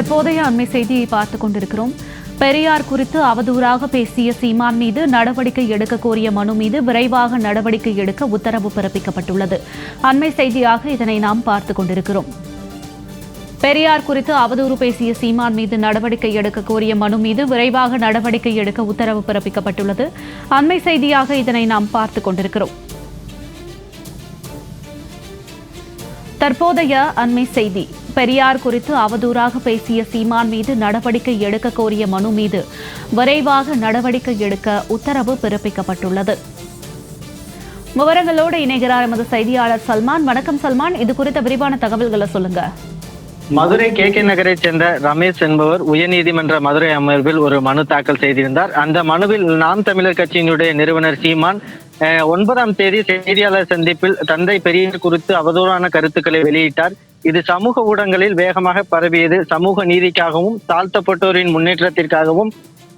தற்போதைய அண்மை செய்தியை பார்த்துக் கொண்டிருக்கிறோம். பெரியார் குறித்து அவதூறாக பேசிய சீமான் மீது நடவடிக்கை எடுக்க கோரிய மனு மீது விரைவாக நடவடிக்கை எடுக்க உத்தரவு பிறப்பிக்கப்பட்டுள்ளது. அண்மை செய்தியாக இதனை நாம் பார்த்துக் கொண்டிருக்கிறோம். பெரியார் குறித்து அவதூறு பேசிய சீமான் மீது நடவடிக்கை எடுக்க கோரிய மனு மீது விரைவாக நடவடிக்கை எடுக்க உத்தரவு பிறப்பிக்கப்பட்டுள்ளது. அண்மை செய்தியாக இதனை நாம் பார்த்துக் கொண்டிருக்கிறோம். தற்போதைய அண்மை செய்தி. பெரியார் குறித்து அவதூறாக பேசிய சீமான் மீது நடவடிக்கை எடுக்க கோரிய மனு மீது விரைவாக நடவடிக்கை எடுக்க உத்தரவு பிறப்பிக்கப்பட்டுள்ளது. விவரங்களோடு இணைகிறார் எமது செய்தியாளர் சல்மான். வணக்கம் சல்மான். இது குறித்த விரிவான தகவல்களை சொல்லுங்க. மதுரை கே கே நகரை சேர்ந்த ரமேஷ் என்பவர் உயர்நீதிமன்ற மதுரை அமர்வில் ஒரு மனு தாக்கல் செய்திருந்தார். அந்த மனுவில் நாம் தமிழர் கட்சியினுடைய நிறுவனர் சீமான் ஒன்பதாம் தேதி செய்தியாளர் சந்திப்பில் தந்தை பெரியார் குறித்து அவதூறான கருத்துக்களை வெளியிட்டார். இது சமூக ஊடகங்களில் வேகமாக பரவியது. சமூக நீதிக்காகவும் தாழ்த்தப்பட்டோரின் முன்னேற்றத்திற்காகவும்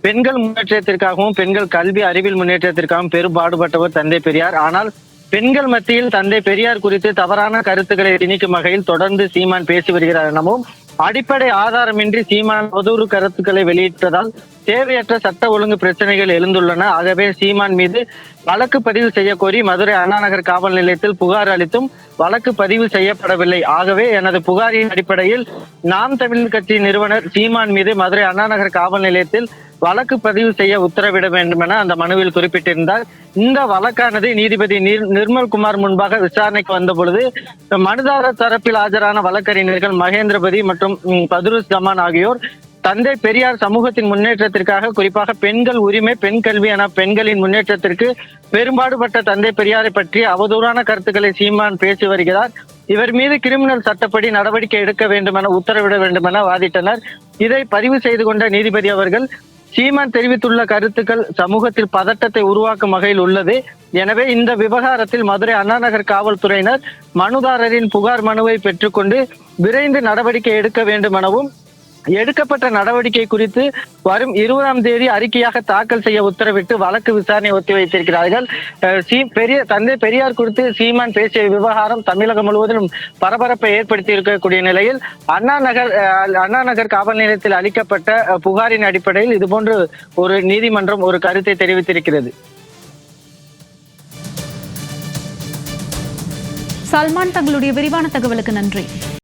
பெண்கள் முன்னேற்றத்திற்காகவும் பெண்கள் கல்வி அறிவியல் முன்னேற்றத்திற்காகவும் பெரும் பாடுபட்டவர் தந்தை பெரியார். ஆனால் பெண்கள் மத்தியில் தந்தை பெரியார் குறித்து தவறான கருத்துக்களை திணிக்கும் வகையில் தொடர்ந்து சீமான் பேசி வருகிறார் எனவும் அடிப்படை ஆதாரமின்றி சீமான் அவதூறு கருத்துக்களை வெளியிட்டதால் தேவையற்ற சட்ட ஒழுங்கு பிரச்சனைகள் எழுந்துள்ளன. ஆகவே சீமான் மீது வழக்கு பதிவு செய்ய கோரி மதுரை அண்ணாநகர் காவல் நிலையத்தில் புகார் அளித்தும் வழக்கு பதிவு செய்யப்படவில்லை. ஆகவே எனது புகாரின் அடிப்படையில் நாம் தமிழ் கட்சி நிறுவனர் சீமான் மீது மதுரை அண்ணாநகர் காவல் நிலையத்தில் வழக்கு பதிவு செய்ய உத்தரவிட வேண்டும் என அந்த மனுவில் குறிப்பிட்டிருந்தார். இந்த வழக்கானது நீதிபதி நிர்மல் குமார் முன்பாக விசாரணைக்கு வந்த பொழுது மனுதாரர் தரப்பில் ஆஜரான வழக்கறிஞர்கள் மகேந்திரபதி மற்றும் பதுருஸ் ஜமான் ஆகியோர் தந்தை பெரியார் சமூகத்தின் முன்னேற்றத்திற்காக குறிப்பாக பெண்கள் உரிமை பெண் கல்வி என பெண்களின் முன்னேற்றத்திற்கு பெரும்பாடுபட்ட தந்தை பெரியாரை பற்றி அவதூறான கருத்துக்களை சீமான் பேசி வருகிறார். இவர் மீது கிரிமினல் சட்டப்படி நடவடிக்கை எடுக்க வேண்டும் என உத்தரவிட வேண்டும் என வாதிட்டனர். இதை பதிவு செய்து கொண்ட நீதிபதி அவர்கள் சீமான் தெரிவித்துள்ள கருத்துக்கள் சமூகத்தில் பதட்டத்தை உருவாக்கும் வகையில் உள்ளது. எனவே இந்த விவகாரத்தில் மதுரை அண்ணாநகர் காவல்துறையினர் மனுதாரரின் புகார் மனுவை பெற்றுக்கொண்டு விரைந்து நடவடிக்கை எடுக்க வேண்டும் எனவும் எடுக்கப்பட்ட நடவடிக்கை குறித்து வரும் இருபதாம் தேதி அறிக்கையாக தாக்கல் செய்ய உத்தரவிட்டு வழக்கு விசாரணை ஒத்திவைத்திருக்கிறார்கள் வைத்திருக்கிறார்கள். பெரிய தந்தை பெரியார் குறித்து சீமான் பேசிய விவகாரம் தமிழகம் முழுவதிலும் பரபரப்பை ஏற்படுத்தி இருக்கக்கூடிய நிலையில் அண்ணா நகர் அஹ், அண்ணா நகர் காவல் நிலையத்தில் அளிக்கப்பட்ட புகாரின் அடிப்படையில் இதுபோன்று ஒரு நீதிமன்றம் ஒரு கருத்தை தெரிவித்திருக்கிறது. சல்மான் தங்களுடைய விரிவான தகவலுக்கு நன்றி.